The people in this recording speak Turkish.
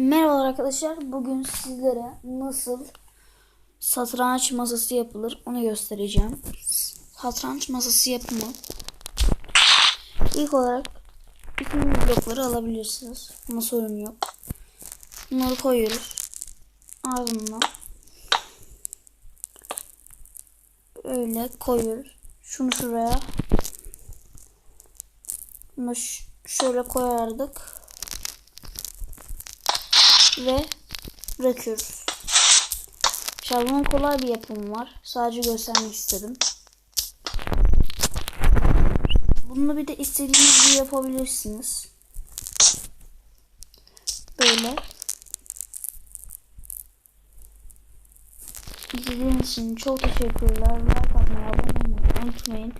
Merhaba arkadaşlar. Bugün sizlere nasıl satranç masası yapılır onu göstereceğim. Satranç masası yapımı. İlk olarak bütün blokları alabilirsiniz. Buna sorun yok. Bunları koyuyoruz. Ardından öyle koyuyoruz. Şunu şuraya. Bunu şöyle koyardık ve bırakıyoruz. Bunun kolay bir yapımı var. Sadece göstermek istedim. Bunu bir de istediğiniz gibi yapabilirsiniz. Böyle. İzlediğiniz için çok teşekkürler. Like atmayı, abone olmayı unutmayın.